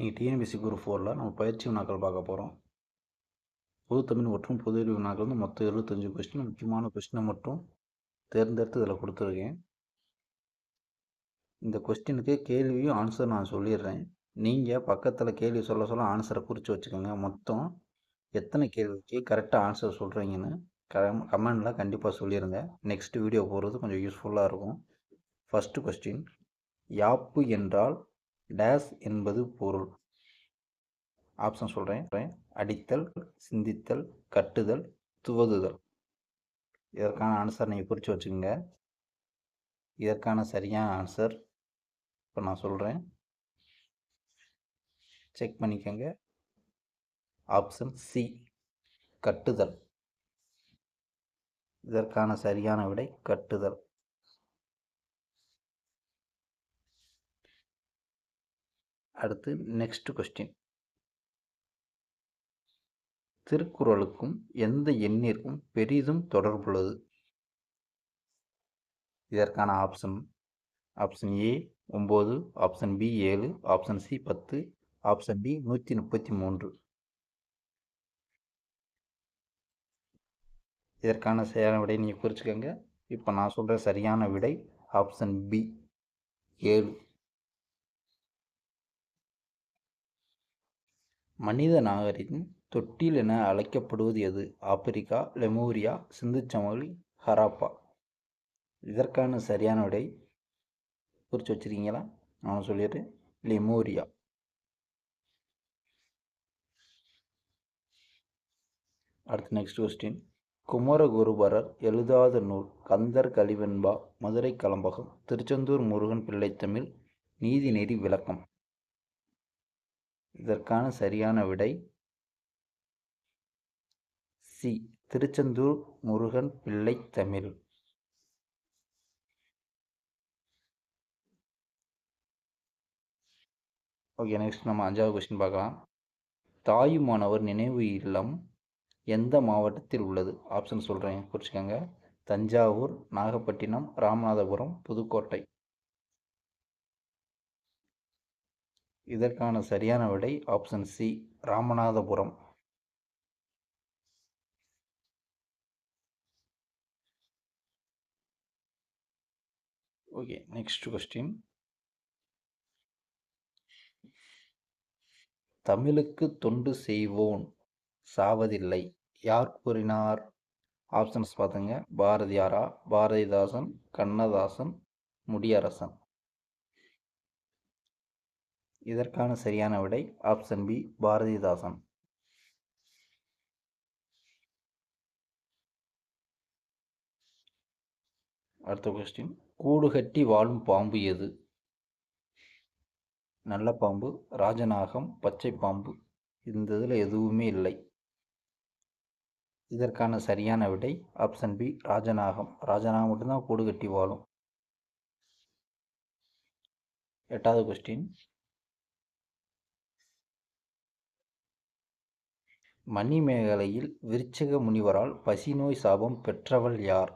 நீங்கள் TNPSC group ஃபோரில் நம்ம பயிற்சி வினாக்கள் பார்க்க போகிறோம் பொது தமிழ் மற்றும் பொது அறிவு வினாக்கள் வந்து மொத்தம் இருபத்தஞ்சு கொஸ்டின் முக்கியமான கொஸ்டினை மட்டும் தேர்ந்தெடுத்து இதில் கொடுத்துருக்கேன். இந்த கொஸ்டினுக்கு கேள்வியும் ஆன்சர் நான் சொல்லிடுறேன். நீங்கள் பக்கத்தில் கேள்வி சொல்ல சொல்ல ஆன்சரை குறித்து வச்சுக்கோங்க. மொத்தம் எத்தனை கேள்விக்கு கரெக்டாக ஆன்சர் சொல்கிறீங்கன்னு கம் கமெண்டில் கண்டிப்பாக சொல்லிடுங்க. நெக்ஸ்ட் வீடியோ போடுறது கொஞ்சம் யூஸ்ஃபுல்லாக இருக்கும். ஃபஸ்ட்டு கொஸ்டின் யாப்பு என்றால் டேஸ் என்பது பொருள். ஆப்ஷன் சொல்கிறேன் அடித்தல் சிந்தித்தல் கட்டுதல் துவதுதல் இதற்கான ஆன்சர் நீங்கள் குறித்து வச்சுக்கோங்க. இதற்கான சரியான ஆன்சர் இப்போ நான் சொல்கிறேன் செக் பண்ணிக்கோங்க. ஆப்ஷன் சி கட்டுதல். இதற்கான சரியான விடை கட்டுதல். அடுத்து நெக்ஸ்ட் கொஸ்டின் திருக்குறளுக்கும் எந்த எண்ணிற்கும் பெரிதும் தொடர்புள்ளது இதற்கான ஆப்ஷன் ஆப்ஷன் ஏ ஒம்பது ஆப்ஷன் பி ஏழு ஆப்ஷன் சி பத்து ஆப்ஷன் பி நூற்றி முப்பத்தி மூன்று. இதற்கான சரியான விடை நீங்கள் குறிச்சுக்கோங்க. இப்போ நான் சொல்கிற சரியான விடை ஆப்ஷன் பி ஏழு. மனித நாகரிகம் தொட்டில் என அழைக்கப்படுவது எது? ஆப்பிரிக்கா லெமூரியா சிந்துச்சமவெளி ஹராப்பா. இதற்கான சரியான விடை குறித்து வச்சுருக்கீங்களா? நான் சொல்லிடுறேன். லெமூரியா. அடுத்து நெக்ஸ்ட் கொஸ்டின் குமரகுருபரர் எழுதாத நூல் கந்தர் கலிவெண்பா மதுரை கலம்பகம் திருச்செந்தூர் முருகன் பிள்ளைத்தமிழ் நீதிநெறி விளக்கம். இதற்கான சரியான விடை சி. திருச்செந்தூர் முருகன் பிள்ளை தமிழ். ஓகே நெக்ஸ்ட் நம்ம அஞ்சாவது கொஸ்டின் பார்க்கலாம். தாயுமானவர் நினைவு இல்லம் எந்த மாவட்டத்தில் உள்ளது? ஆப்ஷன் சொல்கிறேன் குறிச்சிக்கோங்க தஞ்சாவூர் நாகப்பட்டினம் ராமநாதபுரம் புதுக்கோட்டை. இதற்கான சரியான விடை option C Ramanathapuram. Okay next question தமிழுக்கு தொண்டு செய்வோன் சாவதில்லை யார் கூறினார்? ஆப்ஷன்ஸ் பார்த்துங்க. பாரதியாரா பாரதிதாசன் கண்ணதாசன் முடியரசன். இதற்கான சரியான விடை ஆப்ஷன் பி பாரதிதாசன். அடுத்த கொஸ்டின் கூடு கட்டி வாழும் பாம்பு எது? நல்ல பாம்பு ராஜநாகம் பச்சை பாம்பு இந்த இதில் எதுவுமே இல்லை. இதற்கான சரியான விடை ஆப்ஷன் பி ராஜநாகம். ராஜநாகம் மட்டும்தான் கூடு கட்டி வாழும். எட்டாவது கொஸ்டின் மணிமேகலையில் விருச்சக முனிவரால் பசிநோய் சாபம் பெற்றவள் யார்?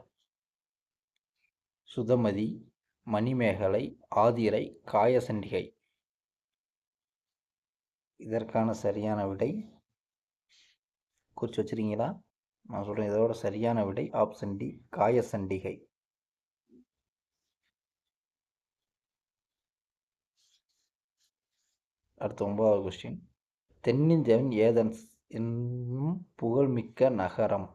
சுதமதி மணிமேகலை ஆதிரை காயசண்டிகை. இதற்கான சரியான விடை குறித்து வச்சுருக்கீங்களா? நான் சொல்கிறேன் இதோட சரியான விடை ஆப்ஷன் டி காயசண்டிகை. அடுத்த ஒன்பதாவது கொஸ்டின் தென்னிந்தியாவின் ஏதன்ஸ் என்னும் புகழ்மிக்க நகரம்.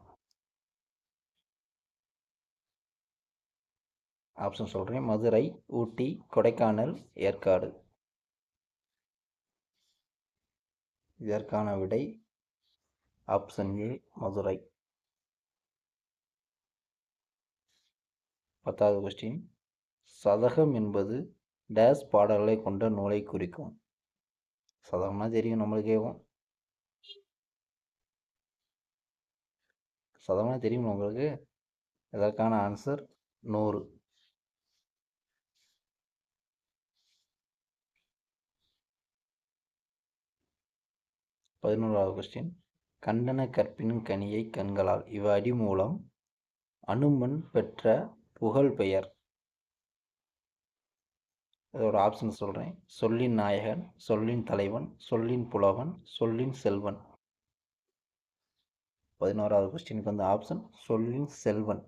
ஆப்ஷன் சொல்கிறேன் மதுரை ஊட்டி கொடைக்கானல் ஏற்காடு. இதற்கான விடை ஆப்ஷன் ஏ மதுரை. பத்தாவது கொஸ்டின் சதகம் என்பது டேஸ் பாடல்களை கொண்ட நூலை குறிக்கும். சதகம்னா தெரியும் நம்மளுக்கேவும் சதகம்னா தெரியும் உங்களுக்கு? இதற்கான ஆன்சர் நூறு. பதினோராவது கொஸ்டின் கண்டன கற்பினும் கனியை கண்களால். இவ் அடி மூலம் அனுமன் பெற்ற புகழ் பெயர். இதோட ஆப்ஷன் சொல்கிறேன் சொல்லின் நாயகன் சொல்லின் தலைவன் சொல்லின் புலவன் சொல்லின் செல்வன். பதினோராவது கொஸ்டினுக்கு வந்து ஆப்ஷன் சொல்லின் செல்வன்.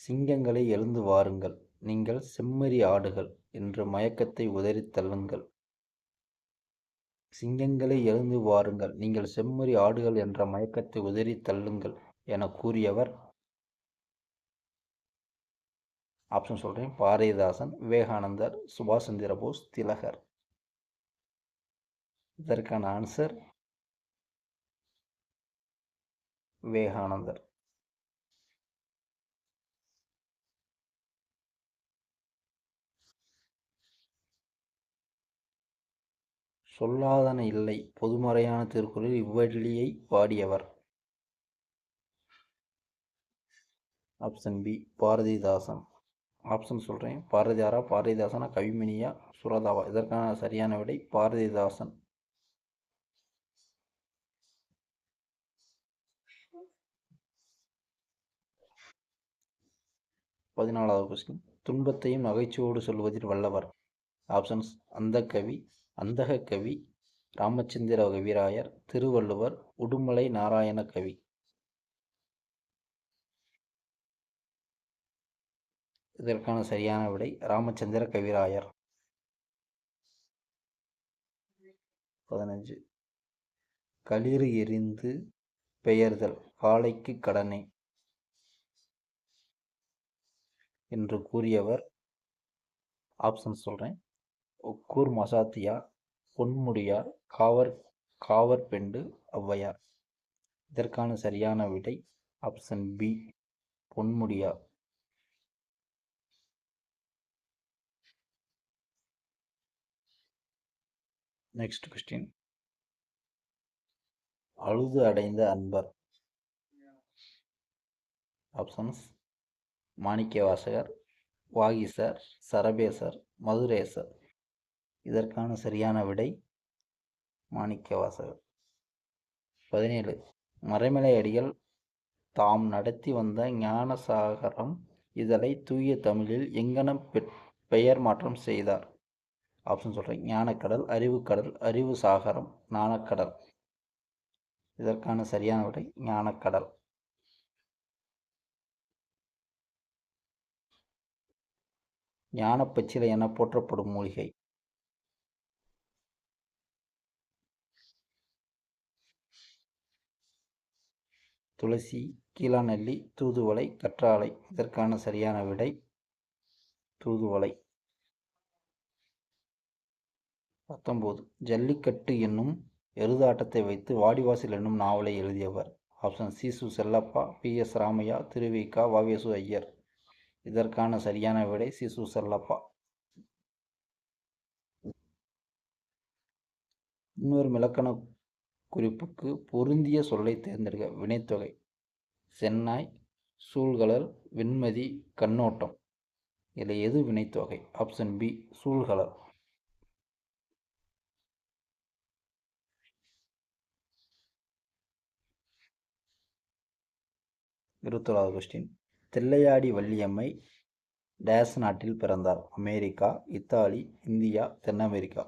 சிங்கங்களை எழுந்து வாருங்கள். நீங்கள் செம்மறி ஆடுகள் என்று மயக்கத்தை உதறித் தள்ளுங்கள். சிங்கங்களை எழுந்து வாருங்கள். நீங்கள் செம்மறி ஆடுகள் என்ற மயக்கத்தை உதறி தள்ளுங்கள் என கூறியவர் ஆப்ஷன் சொல்கிறேன் பாரதிதாசன் விவேகானந்தர் சுபாஷ் சந்திர போஸ் திலகர். இதற்கான ஆன்சர் விவேகானந்தர். சொல்லாதன இல்லை பொதுமறையான திருக்குறளில் இவ்வழியை பாடியவர் ஆப்ஷன் பி பாரதிதாசன். ஆப்ஷன் சொல்கிறேன் பாரதியாரா பாரதிதாசனா கவிமணியா சுரதாவா? இதற்கான சரியான விடை பாரதிதாசன். பதினாலாவது கொஸ்டின் துன்பத்தையும் நகைச்சுவோடு சொல்வதில் வல்லவர். ஆப்ஷன்ஸ் அந்த கவி அந்தக கவி ராமச்சந்திர கவிராயர் திருவள்ளுவர் உடுமலை நாராயண கவி. இதற்கான சரியான விடை ராமச்சந்திர கவிராயர். பதினஞ்சு. களிறு எரிந்து பெயர்தல். காளைக்கு கடனே. என்று கூறியவர். ஆப்ஷன் சொல்கிறேன் ஒக்கூர் மசாத்தியா பொன்முடியார் காவர் காவர் பெண்டு ஔவையார். இதற்கான சரியான விடை option B Ponmudiyar next question அழுது அடைந்த அன்பர். ஆப்ஷன்ஸ் மாணிக்கவாசகர் வாகிசர் சரபேசர் மதுரேசர். இதற்கான சரியான விடை மாணிக்கவாசகர். பதினேழு. மறைமலை அடிகள் தாம் நடத்தி வந்த ஞானசாகரம் இதழை தூய தமிழில் எங்கனம் பெயர் மாற்றம் செய்தார். ஆப்ஷன் சொல்கிறேன் ஞானக்கடல் அறிவுக்கடல் அறிவு சாகரம் ஞானக்கடல். இதற்கான சரியான விடை ஞானக்கடல். ஞானப்பச்சிலை என போற்றப்படும் மூலிகை. துளசி கீழாநெல்லி தூதுவளை கற்றாழை இதற்கான சரியான விடை தூதுவளை. பத்தொம்போது ஜல்லிக்கட்டு என்னும் எருதாட்டத்தை வைத்து வாடிவாசல் என்னும் நாவலை எழுதியவர். Option Chi Su Chellappa P. S. Ramaiah Thiru Vi Ka Va Ve Su Iyer. இதற்கான சரியான விடை சிசு செல்லப்பா இன்னொரு இலக்கண குறிப்புக்கு பொருந்திய சொல்லை தேர்ந்தெடுக்க வினைத்தொகை. சென்னாய் சூழ்கலர் வெண்மதி கண்ணோட்டம். இதில் எது வினைத்தொகை? ஆப்ஷன் பி சூழ்கலர் இருபத்தொழாவது கொஸ்டின் தில்லையாடி வள்ளியம்மை டேஸ் நாட்டில் பிறந்தார். அமெரிக்கா இத்தாலி இந்தியா தென் அமெரிக்கா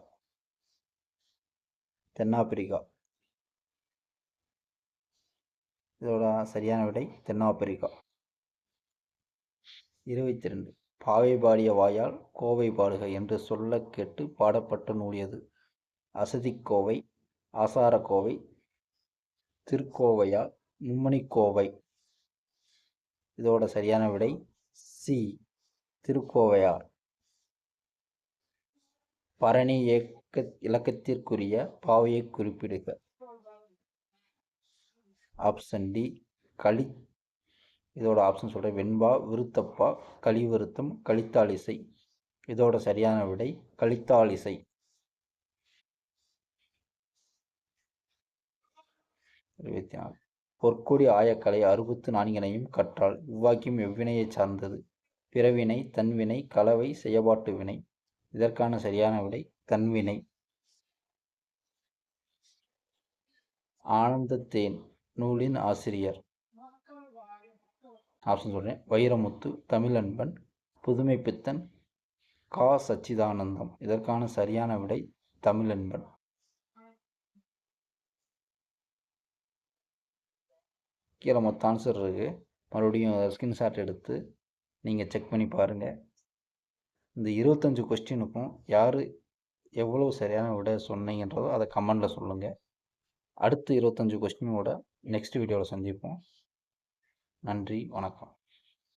தென்னாப்பிரிக்கா. இதோட சரியான விடை தென்னாப்பிரிக்கா. இருபத்தி ரெண்டு பாவை பாடிய வாயால் கோவை பாடுக என்று சொல்ல கேட்டு பாடப்பட்ட நூலியது. அசதிக்கோவை ஆசாரக்கோவை திருக்கோவையால் மும்மணிக்கோவை. இதோட சரியான விடை சி திருக்கோவையார். பரணி இயக்க இலக்கத்திற்குரிய பாவையை குறிப்பிடுக. ஆப்ஷன் டி களி. இதோட ஆப்ஷன் சொல்கிறேன் வெண்பா விருத்தப்பா கலிவிருத்தம் கலித்தாலிசை இதோட சரியான விடை கலித்தாலிசை இருபத்தி நாலு. பொற்கொடி ஆயக்கலை அறுபத்து நான்கினையும் கற்றால் இவ்வாக்கியம் எவ்வினையைச் சார்ந்தது? பிறவினை தன்வினை கலவை செயபாட்டு வினை. இதற்கான சரியான விடை தன்வினை. ஆனந்தத்தேன் நூலின் ஆசிரியர். ஆப்ஷன் சொல்கிறேன் வைரமுத்து தமிழன்பன் புதுமை பித்தன் கா. சச்சிதானந்தம். இதற்கான சரியான விடை தமிழன்பன். கீழே மொத்த ஆன்சர் இருக்குது மறுபடியும் ஸ்கிரீன்ஷாட் எடுத்து நீங்கள் செக் பண்ணி பாருங்கள் இந்த இருபத்தஞ்சு கொஸ்டினுக்கும் யார் எவ்வளோ சரியான விட சொன்னீங்கன்றதோ அதை கமெண்டில் சொல்லுங்கள் அடுத்து இருபத்தஞ்சு கொஸ்டினோட நெக்ஸ்ட் வீடியோவில் சந்திப்போம். நன்றி வணக்கம்.